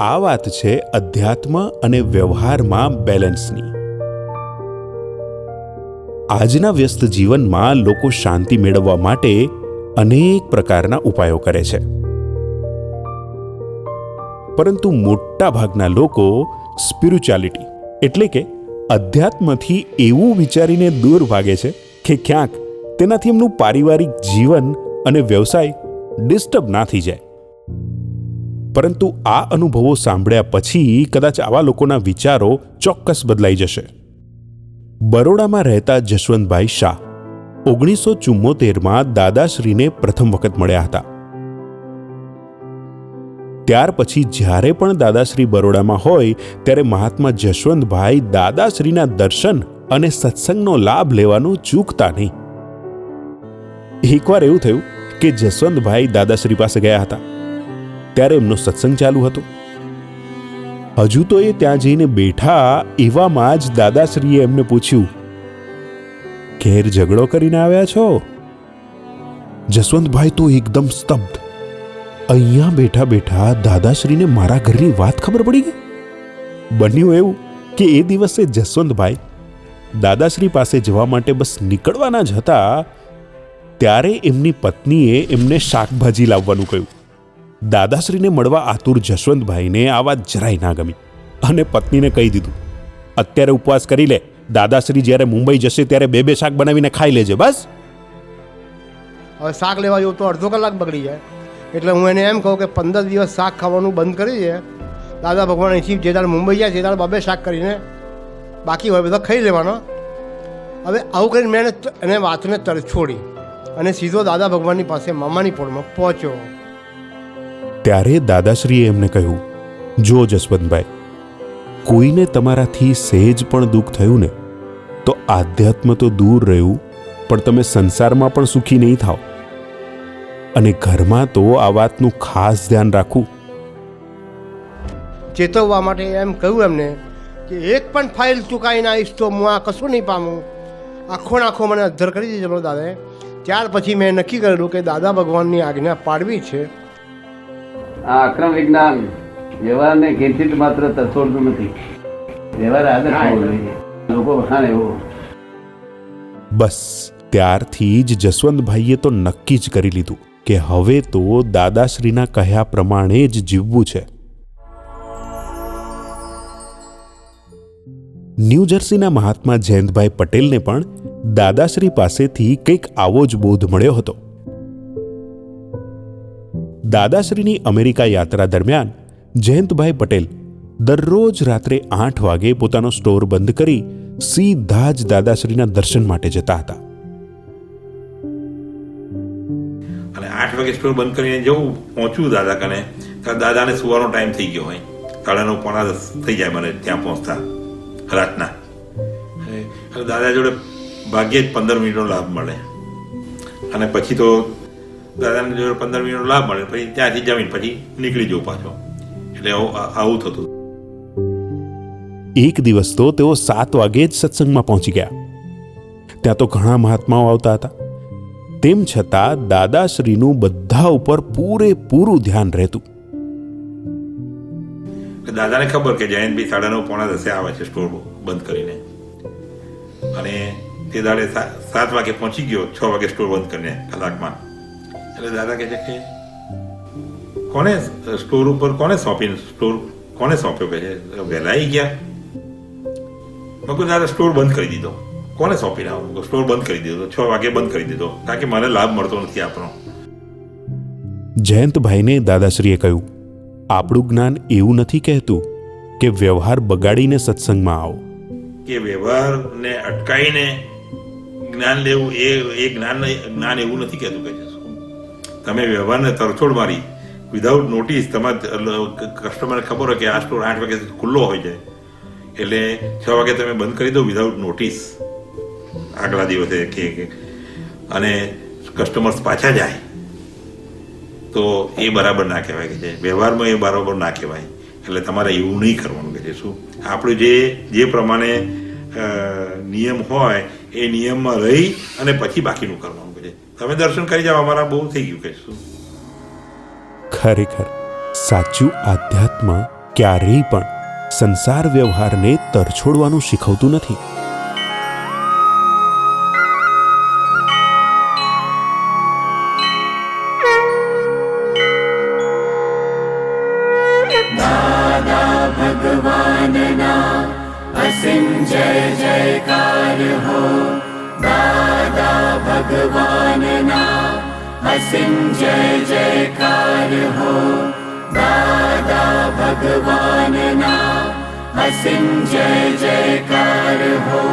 આ વાત છે અધ્યાત્મ અને વ્યવહારમાં બેલેન્સની. આજના વ્યસ્ત જીવનમાં લોકો શાંતિ મેળવવા માટે અનેક પ્રકારના ઉપાયો કરે છે. પરંતુ મોટા ભાગના લોકો સ્પિરિચ્યુઆલિટી, એટલે કે અધ્યાત્મથી એવું વિચારીને દૂર ભાગે છે કે ક્યાંક તેનાથી એમનું પારિવારિક જીવન અને વ્યવસાય ડિસ્ટર્બ ના થઈ જાય. પરંતુ આ અનુભવો સાંભળ્યા પછી કદાચ આવા લોકોના વિચારો ચોક્કસ બદલાઈ જશે. બરોડામાં રહેતા જશવંતભાઈ શાહ ઓગણીસો ચુમ્મોતેરમાં દાદાશ્રીને પ્રથમ વખત મળ્યા હતા. ત્યાર પછી જ્યારે પણ દાદાશ્રી બરોડામાં હોય, ત્યારે મહાત્મા જશવંતભાઈ દાદાશ્રીના દર્શન અને સત્સંગનો લાભ લેવાનું ચૂકતા નહીં. એકવાર એવું થયું કે જસવંતભાઈ દાદાશ્રી પાસે ગયા હતા. ત્યારે એમનો સત્સંગ ચાલુ હતો. હજુ તો એ ત્યાં જઈને બેઠા એવામાં જ દાદાશ્રીએ એમને પૂછ્યું, ઘેર ઝઘડો કરીને આવ્યા છો? જસવંતભાઈ તો એકદમ સ્તબ્ધ. અહીંયા બેઠા બેઠા દાદાશ્રીને મારા ઘરની વાત ખબર પડી ગઈ. બન્યું એવું કે એ દિવસે જસવંતભાઈ દાદાશ્રી પાસે જવા માટે બસ નીકળવાના જ હતા, ત્યારે એમની પત્નીએ એમને શાકભાજી લાવવાનું કહ્યું. દાદાશ્રીને મળવા આતુર જશવંતભાઈને આ વાત જરાય ના ગમી અને પત્નીને કહી દીધું, અત્યારે ઉપવાસ કરી લે, દાદાશ્રી જ્યારે મુંબઈ જશે ત્યારે બે બે શાક બનાવીને ખાઈ લેજે, બસ. હવે શાક લેવા જવું તો અડધો કલાક બગડી જાય. એટલે હું એને એમ કહું કે પંદર દિવસ શાક ખાવાનું બંધ કરી દે. દાદા ભગવાન અહીંથી જે દાડ મુંબઈ જાય તે દાડ બબે શાક કરીને બાકી હોય બધા ખાઈ લેવાનો. હવે આવું કરીને મેં એને વાતને તરછોડી અને સીધો દાદા ભગવાનની પાસે મામાની પોળમાં પહોંચ્યો. ત્યારે દાદાશ્રીએ એમને કહ્યું, જો જસવંતભાઈ, કોઈને તમારાથી સહેજ પણ દુઃખ થયું ને, તો આધ્યાત્મ તો દૂર રહ્યું, પણ તમે સંસારમાં પણ સુખી નહીં થાઓ અને ઘરમાં તો આ વાતનું ખાસ ધ્યાન રાખવું. ચેતવવા માટે એમ કહ્યું એમને કે એક પણ ફાઇલ ચૂકાઈને આવીશ તો હું આ કશું નહીં પામું. આખો આખો મને અધ્ધર કરી દીધેલો દાદાએ. ત્યાર પછી મેં નક્કી કરેલું કે દાદા ભગવાનની આજ્ઞા પાડવી છે. આ અક્રમ વિજ્ઞાન વ્યવહારને કિંચિત માત્ર તછોડતું નથી. વ્યવહાર આદર થવો જોઈએ. લોકો વખાણ એવો. બસ ત્યારથી જ જસવંતભાઈએ તો નક્કી જ કરી લીધું કે હવે તો દાદાશ્રીના કહ્યા પ્રમાણે જ જીવવું છે. ન્યૂ જર્સીના મહાત્મા જયંતભાઈ પટેલને પણ દાદાશ્રી પાસેથી કંઈક આવો જ બોધ મળ્યો હતો. દાદાશ્રીની અમેરિકા યાત્રા દરમિયાન જયંતભાઈ પટેલ દરરોજ રાત્રે આઠ વાગે પોતાનો સ્ટોર બંધ કરી સીધા જ દાદાશ્રીના દર્શન માટે જતા હતા. અને આઠ વાગે સ્ટોર બંધ કરીને જવું પહોંચવું દાદા કને દાદાને સુવાનો ટાઈમ થઈ ગયો હોય. નવ પોણા થઈ જાય મને ત્યાં પહોંચતા, રાતના. દાદા જોડે ભાગ્યે જ પંદર મિનિટનો લાભ મળે. અને પછી તો દાદાને પંદર મિનિટનો લાભ મળે પછી ત્યાંથી જમીન પછી નીકળી જવું પાછો. એટલે આવું આવું થતું એક દિવસ તો તેઓ સાત વાગે જ સત્સંગમાં પહોંચી ગયા. ત્યાં તો ઘણા મહાત્માઓ આવતા હતા. તેમ છતાં દાદાશ્રીનું બધા ઉપર પૂરેપૂરું ધ્યાન રહેતું. દાદાને ખબર કે જયંતભાઈ સાડા નવ પોણા દસે આવે છે સ્ટોર બંધ કરીને. અને તે દાડે સાત વાગે પહોંચી ગયો છ વાગે સ્ટોર બંધ કરીને કલાકમાં. એટલે દાદા કહે છે કે કોને સ્ટોર ઉપર કોને સોંપીને સ્ટોર કોને સોંપ્યો કહે છે? વહેલા આવી ગયા. મેં કહ્યું દાદા સ્ટોર બંધ કરી દીધો. કોને સોંપીને આવું? સ્ટોર બંધ કરી દીધો. છ વાગે બંધ કરી દીધો. કારણ કે મને લાભ મળતો નથી આપણો. જયંતભાઈને દાદાશ્રીએ કહ્યું આપણું જ્ઞાન એવું નથી કહેતું કે વ્યવહાર બગાડીને સત્સંગમાં આવો. કે વ્યવહારને અટકાવીને જ્ઞાન લેવું એ એ જ્ઞાન જ્ઞાન એવું નથી કહેતું કે છે શું તમે વ્યવહારને તરછોડ મારી. વિધાઉટ નોટિસ તમારા કસ્ટમરને ખબર હોય કે આ સ્ટોર આઠ વાગે ખુલ્લો હોય છે એટલે છ વાગે તમે બંધ કરી દો વિધાઉટ નોટિસ આગલા દિવસે કે અને કસ્ટમર્સ પાછા જાય. તો એ બરાબર ના કહેવાય કે છે વ્યવહારમાં એ બરાબર ના કહેવાય. એટલે તમારે એવું નહીં કરવાનું કે છે શું. આપણું જે જે પ્રમાણે નિયમ હોય, એ નિયમમાં રહી અને પછી બાકીનું કરવાનું. તમે દર્શન કરી જાઓ અમારા બહુ થઈ ગયું કે શું ખરેખર સાચું આધ્યાત્મ ક્યારેય પણ સંસાર વ્યવહારને તરછોડવાનું શીખવતું નથી. ભગવાનના જય જયકાર હો. दादा भगवान्नासिं जय जयकार हो। दादा भगवान्नासिं जय जयकार हो।